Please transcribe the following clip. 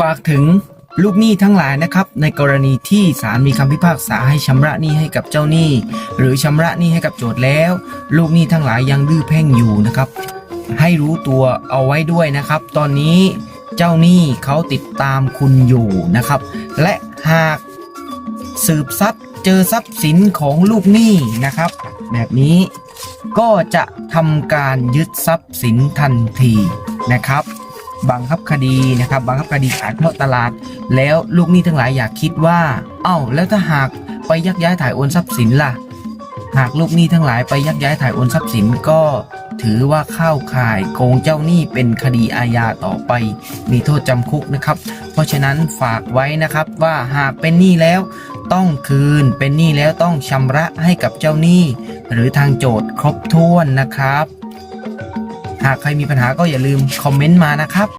ฝากถึงลูกหนี้ทั้งหลายนะครับ ในกรณีที่ศาลมีคำพิพากษาให้ชำระหนี้ให้กับเจ้าหนี้ หรือชำระหนี้ให้กับโจทย์แล้ว ลูกหนี้ทั้งหลายยังดื้อเพ่งอยู่นะครับ ให้รู้ตัวเอาไว้ด้วยนะครับ ตอนนี้เจ้าหนี้เขาติดตามคุณอยู่นะครับ และหากสืบทรัพย์เจอทรัพย์สินของลูกหนี้นะครับ แบบนี้ก็จะทำการยึดทรัพย์สินทันทีนะครับ บังคับคดีนะครับบังคับคดีขายทอดตลาด แล้วลูกหนี้ทั้งหลายอยากคิดว่า เอ้าแล้วถ้าหากไปยักย้ายถ่ายโอนทรัพย์สินล่ะ หากลูกหนี้ทั้งหลายไปยักย้ายถ่ายโอนทรัพย์สินก็ ถือว่าเข้าข่ายโกงเจ้าหนี้เป็นคดีอาญาต่อไป มีโทษจำคุกนะครับ เพราะฉะนั้นฝากไว้นะครับว่าหากเป็นหนี้แล้วต้องคืนเป็นหนี้แล้วต้องชำระให้กับเจ้าหนี้ หรือทางโจทย์ครบถ้วนนะครับ หากใครมีปัญหาก็อย่าลืมคอมเมนต์มานะครับ